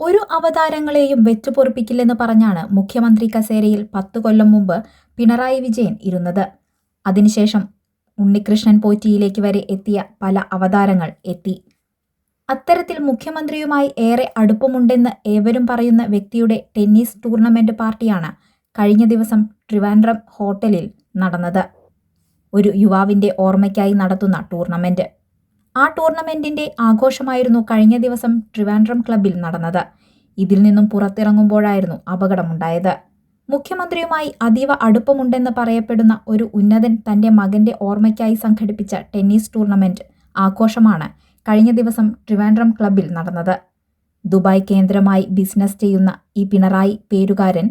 ഒരു അവതാരങ്ങളെയും വെച്ചുപൊറിപ്പിക്കില്ലെന്ന് പറഞ്ഞാണ് മുഖ്യമന്ത്രി കസേരയിൽ പത്ത് കൊല്ലം മുമ്പ് പിണറായി വിജയൻ ഇരുന്നത്. അതിനുശേഷം ഉണ്ണികൃഷ്ണൻ പോറ്റിയിലേക്ക് വരെ എത്തിയ പല അവതാരങ്ങൾ എത്തി. അത്തരത്തിൽ മുഖ്യമന്ത്രിയുമായി ഏറെ അടുപ്പമുണ്ടെന്ന് ഏവരും പറയുന്ന വ്യക്തിയുടെ ടെന്നീസ് ടൂർണമെന്റ് പാർട്ടിയാണ് കഴിഞ്ഞ ദിവസം ട്രിവാൻഡ്രം ഹോട്ടലിൽ നടന്നത്. ഒരു യുവാവിന്റെ ഓർമ്മയ്ക്കായി നടത്തുന്ന ടൂർണമെന്റ്. ആ ടൂർണമെന്റിന്റെ ആഘോഷമായിരുന്നു കഴിഞ്ഞ ദിവസം ട്രിവാൻഡ്രം ക്ലബിൽ നടന്നത്. ഇതിൽ നിന്നും പുറത്തിറങ്ങുമ്പോഴായിരുന്നു അപകടമുണ്ടായത്. മുഖ്യമന്ത്രിയുമായി അതീവ അടുപ്പമുണ്ടെന്ന് പറയപ്പെടുന്ന ഒരു ഉന്നതൻ തന്റെ മകന്റെ ഓർമ്മയ്ക്കായി സംഘടിപ്പിച്ച ടെന്നീസ് ടൂർണമെന്റ് ആഘോഷമാണ് കഴിഞ്ഞ ദിവസം ട്രിവാൻഡ്രം ക്ലബിൽ നടന്നത്. ദുബായ് കേന്ദ്രമായി ബിസിനസ് ചെയ്യുന്ന ഈ പിണറായി പേരുകാരൻ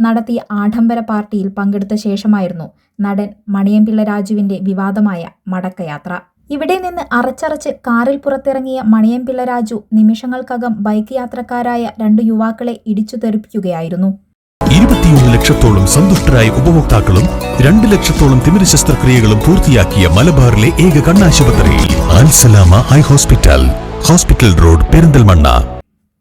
നടത്തിയ ആഡംബര പാർട്ടിയിൽ പങ്കെടുത്ത ശേഷമായിരുന്നു നടൻ മണിയമ്പിള്ള രാജുവിന്റെ വിവാദമായ മടക്കയാത്ര. ഇവിടെ നിന്ന് അറച്ചറച്ച് കാറിൽ പുറത്തിറങ്ങിയ മണിയമ്പിള്ള രാജു നിമിഷങ്ങൾക്കകം ബൈക്ക് യാത്രക്കാരായ രണ്ട് യുവാക്കളെ ഇടിച്ചു തെറിപ്പിക്കുകയായിരുന്നു. ഇരുപത്തിയൊന്ന് ലക്ഷത്തോളം സന്തുഷ്ടരായ ഉപഭോക്താക്കളും രണ്ട് ലക്ഷത്തോളം തിമിര ശസ്ത്രക്രിയകളും പൂർത്തിയാക്കിയ മലബാറിലെ ഏക കണ്ണാശുപത്രി Al Salama eye hospital hospital road Perinthalmanna.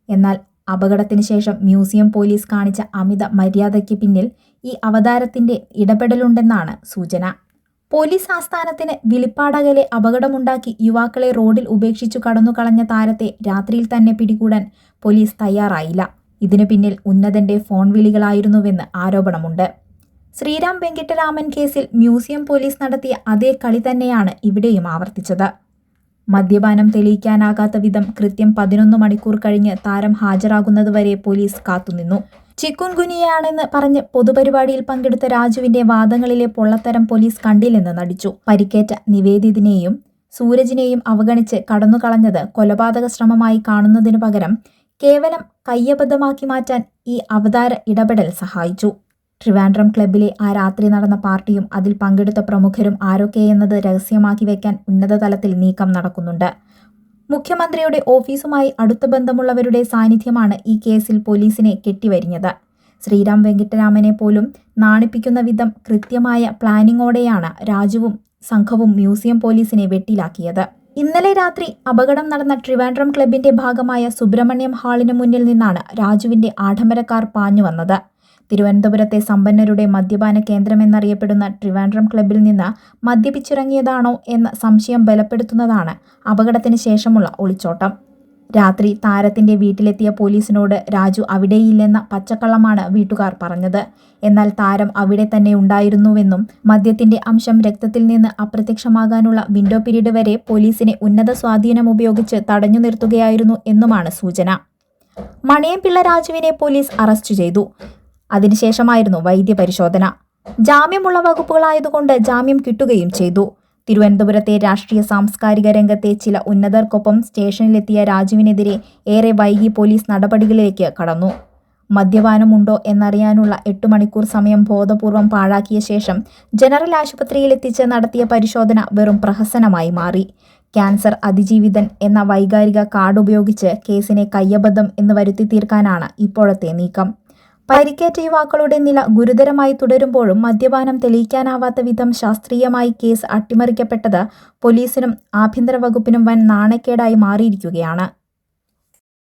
എന്നാൽ അപകടത്തിന് ശേഷം മ്യൂസിയം പോലീസ് കാണിച്ച അമിത മര്യാദയ്ക്ക് പിന്നിൽ ഈ അവതാരത്തിന്റെ ഇടപെടലുണ്ടെന്നാണ് സൂചന. പോലീസ് ആസ്ഥാനത്തിന് വിളിപ്പാടകലെ അപകടമുണ്ടാക്കി യുവാക്കളെ റോഡിൽ ഉപേക്ഷിച്ചു കടന്നുകളഞ്ഞ താരത്തെ രാത്രിയിൽ തന്നെ പിടികൂടാൻ പോലീസ് തയ്യാറായില്ല. ഇതിനു പിന്നിൽ ഉന്നതന്റെ ഫോൺ വിളികളായിരുന്നുവെന്ന് ആരോപണമുണ്ട്. ശ്രീരാം വെങ്കിട്ടരാമൻ കേസിൽ മ്യൂസിയം പോലീസ് നടത്തിയ അതേ കളി തന്നെയാണ് ഇവിടെയും ആവർത്തിച്ചത്. മദ്യപാനം തെളിയിക്കാനാകാത്ത വിധം കൃത്യം പതിനൊന്ന് മണിക്കൂർ കഴിഞ്ഞ് താരം ഹാജരാകുന്നതുവരെ പോലീസ് കാത്തുനിന്നു. ചിക്കുൻ ഗുനിയാണെന്ന് പറഞ്ഞ് പൊതുപരിപാടിയിൽ പങ്കെടുത്ത രാജുവിന്റെ വാദങ്ങളിലെ പൊള്ളത്തരം പോലീസ് കണ്ടില്ലെന്ന് നടിച്ചു. പരിക്കേറ്റ നിവേദിതിനെയും സൂരജിനെയും അവഗണിച്ച് കടന്നുകളഞ്ഞത് കൊലപാതക ശ്രമമായി കാണുന്നതിനു പകരം കേവലം കയ്യബദ്ധമാക്കി മാറ്റാൻ ഈ അവതാര ഇടപെടൽ സഹായിച്ചു. ട്രിവാൻഡ്രം ക്ലബിലെ ആ രാത്രി നടന്ന പാർട്ടിയും അതിൽ പങ്കെടുത്ത പ്രമുഖരും ആരൊക്കെയെന്നത് രഹസ്യമാക്കി വയ്ക്കാൻ ഉന്നതതലത്തിൽ നീക്കം നടക്കുന്നുണ്ട്. മുഖ്യമന്ത്രിയുടെ ഓഫീസുമായി അടുത്ത ബന്ധമുള്ളവരുടെ സാന്നിധ്യമാണ് ഈ കേസിൽ പോലീസിനെ കെട്ടിവരിഞ്ഞത്. ശ്രീറാം വെങ്കിട്ടരാമനെ പോലും നാണിപ്പിക്കുന്ന വിധം കൃത്യമായ പ്ലാനിങ്ങോടെയാണ് രാജുവും സംഘവും മ്യൂസിയം പോലീസിനെ വെട്ടിലാക്കിയത്. ഇന്നലെ രാത്രി അപകടം നടന്ന ട്രിവാൻഡ്രം ക്ലബിന്റെ ഭാഗമായ സുബ്രഹ്മണ്യം ഹാളിന് മുന്നിൽ നിന്നാണ് രാജുവിന്റെ ആഡംബരക്കാർ കാർ പാഞ്ഞു വന്നത്. തിരുവനന്തപുരത്തെ സമ്പന്നരുടെ മദ്യപാന കേന്ദ്രമെന്നറിയപ്പെടുന്ന ട്രിവാൻഡ്രം ക്ലബിൽ നിന്ന് മദ്യപിച്ചിറങ്ങിയതാണോ എന്ന സംശയം ബലപ്പെടുത്തുന്നതാണ് അപകടത്തിന് ശേഷമുള്ള ഒളിച്ചോട്ടം. രാത്രി താരത്തിന്റെ വീട്ടിലെത്തിയ പോലീസിനോട് രാജു അവിടെയില്ലെന്ന പച്ചക്കള്ളമാണ് വീട്ടുകാർ പറഞ്ഞത്. എന്നാൽ താരം അവിടെ തന്നെ ഉണ്ടായിരുന്നുവെന്നും മദ്യത്തിന്റെ അംശം രക്തത്തിൽ നിന്ന് അപ്രത്യക്ഷമാകാനുള്ള വിൻഡോ പീരീഡ് വരെ പോലീസിനെ ഉന്നത സ്വാധീനം ഉപയോഗിച്ച് തടഞ്ഞു നിർത്തുകയായിരുന്നു എന്നുമാണ് സൂചന. മണിയംപിള്ള രാജുവിനെ പോലീസ് അറസ്റ്റ് ചെയ്തു. അതിനുശേഷമായിരുന്നു വൈദ്യപരിശോധന. ജാമ്യമുള്ള വകുപ്പുകളായതുകൊണ്ട് ജാമ്യം കിട്ടുകയും ചെയ്തു. തിരുവനന്തപുരത്തെ രാഷ്ട്രീയ സാംസ്കാരിക രംഗത്തെ ചില ഉന്നതർക്കൊപ്പം സ്റ്റേഷനിലെത്തിയ രാജുവിനെതിരെ ഏറെ വൈകി പോലീസ് നടപടികളിലേക്ക് കടന്നു. മദ്യപാനമുണ്ടോ എന്നറിയാനുള്ള എട്ട് മണിക്കൂർ സമയം ബോധപൂർവം പാഴാക്കിയ ശേഷം ജനറൽ ആശുപത്രിയിലെത്തിച്ച് നടത്തിയ പരിശോധന വെറും പ്രഹസനമായി മാറി. ക്യാൻസർ അതിജീവിതൻ എന്ന വൈകാരിക കാർഡ് ഉപയോഗിച്ച് കേസിനെ കയ്യബദ്ധം എന്ന് വരുത്തി തീർക്കാനാണ് ഇപ്പോഴത്തെ നീക്കം. പരിക്കേറ്റ യുവാക്കളുടെ നില ഗുരുതരമായി തുടരുമ്പോഴും മദ്യപാനം തെളിയിക്കാനാവാത്ത വിധം ശാസ്ത്രീയമായി കേസ് അട്ടിമറിക്കപ്പെട്ടത് പോലീസിനും ആഭ്യന്തര വകുപ്പിനും വൻ നാണക്കേടായി മാറിയിരിക്കുകയാണ്.